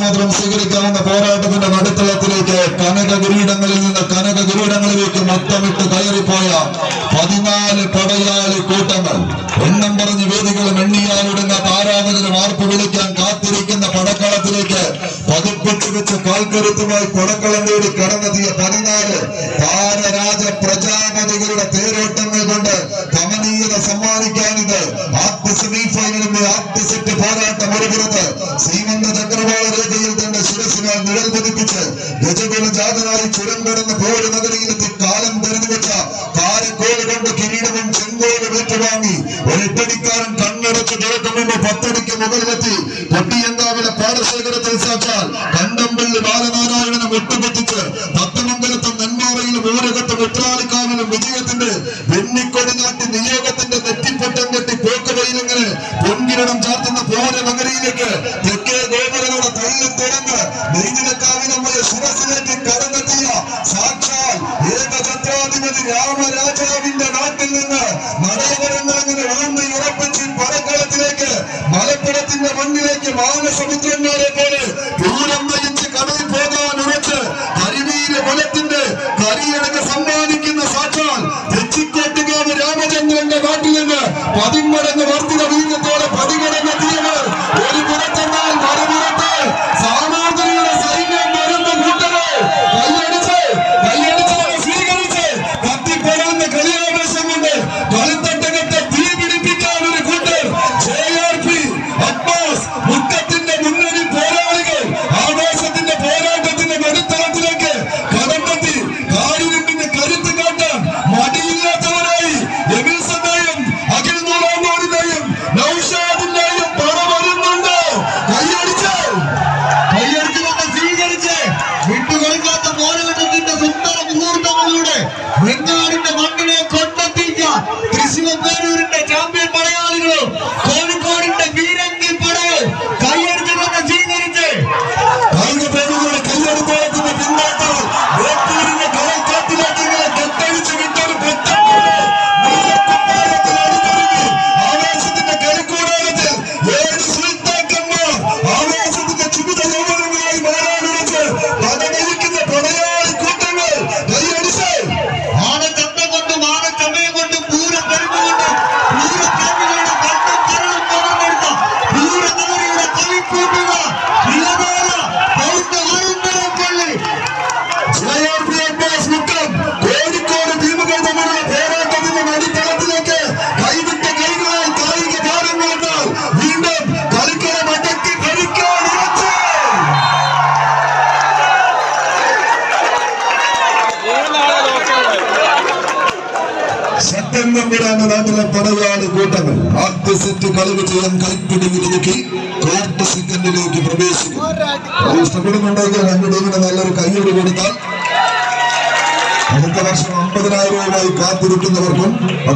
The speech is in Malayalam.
മാത്രം സ്വീകരിക്കാവുന്ന പോരാട്ടത്തിന്റെ നടുത്തളത്തിലേക്ക് കനക കിരീടങ്ങളിൽ നിന്ന് കനക കിരീടങ്ങളിലേക്ക് മൊത്തമിട്ട് കയറിപ്പോയ പതിനാല് പടയാളി കൂട്ടങ്ങൾ. എണ്ണം പറഞ്ഞ് വേദികളും എണ്ണിയാലൊടുങ്ങാത്ത ആരാധകരും ആർപ്പ് വിളിക്കാൻ കാത്തിരിക്കുന്ന വെച്ച് കാൽക്കരുത്തുമായി പടക്കളം നേടി കടന്നെത്തിയ പതിനാല് താരരാജ പ്രജാപതികളുടെ തേരോട്ടങ്ങൾ കൊണ്ട് കമനീയത സമ്മാനിക്കാനിത്. ആദ്യ സെമി ഫൈനലിന്റെ ആദ്യ സെറ്റ് പോരാട്ടം ഒരുപുറത്ത് ശ്രീമന്ത ചക്രവാള രേഖയിൽ തന്റെ ശിരസിനാൽ നിഴൽ പതിപ്പിച്ച് ഗജകുല ജാതനായി ചുരം കടന്ന് പോലും നഗരിയിലെത്തി കാലം തെരഞ്ഞു വെച്ച കാരക്കോട് കൊണ്ട് കിരീടവും ചെങ്കോലും ഒരു എട്ടടിക്കാരൻ കണ്ണടച്ച് മുമ്പ് പത്തടിക്ക് മുകളിലെത്തി. പൊട്ടിയങ്കാവിലെ പാടശേഖരത്തിൽ സാക്ഷാൽ ഉത്രാലിക്കാവിലും വിജയത്തിന്റെ വെണ്ണിക്കൊടി നാട്ടി നിയോഗത്തിന്റെ നെറ്റിപ്പട്ടം കെട്ടി പോക്കുവയിലിങ്ങനെ പൊൻകിരണം ചാർത്തുന്ന പോര നഗരിയിലേക്ക് തെക്കേ ഗോപുരനോട് തള്ളി തുറന്ന് നെയ്തിലക്കാവിലമ്മയെ ശിരസിലേക്ക് കടന്നെത്തിയ സാക്ഷാൽ ഏകചത്രാധിപതി രാമരാജാവിന്റെ നാട്ടിൽ നിന്ന് നടയവരങ്ങൾ അങ്ങനെ ഊന്നി ഉറപ്പിച്ച് പടക്കളത്തിലേക്ക് മലപ്പുറത്തിന്റെ മണ്ണിലേക്ക് മാനസമുദ്രന്മാരെ പോലെ രാമചന്ദ്രന്റെ നാട്ടിൽ നിന്ന് പതിന്മടങ്ങ് വർദ്ധിത bring it. തമ്മിലാണ് നാട്ടിലെ പടയാളി കൂട്ടങ്ങൾ ആദ്യ സെറ്റ് കളിവ് ചെയ്യാൻ കളിപ്പിടി വിലക്കി കോർട്ട് സെക്കൻഡിലേക്ക് പ്രവേശിക്കും. ഇഷ്ടപ്പെടുന്നുണ്ടെങ്കിൽ രണ്ട് ടീമിന് നല്ലൊരു കൈയ്യടി കൊടുത്താൽ. അടുത്ത വർഷം അമ്പതിനായിരവുമായി കാത്തിരിക്കുന്നവർക്കും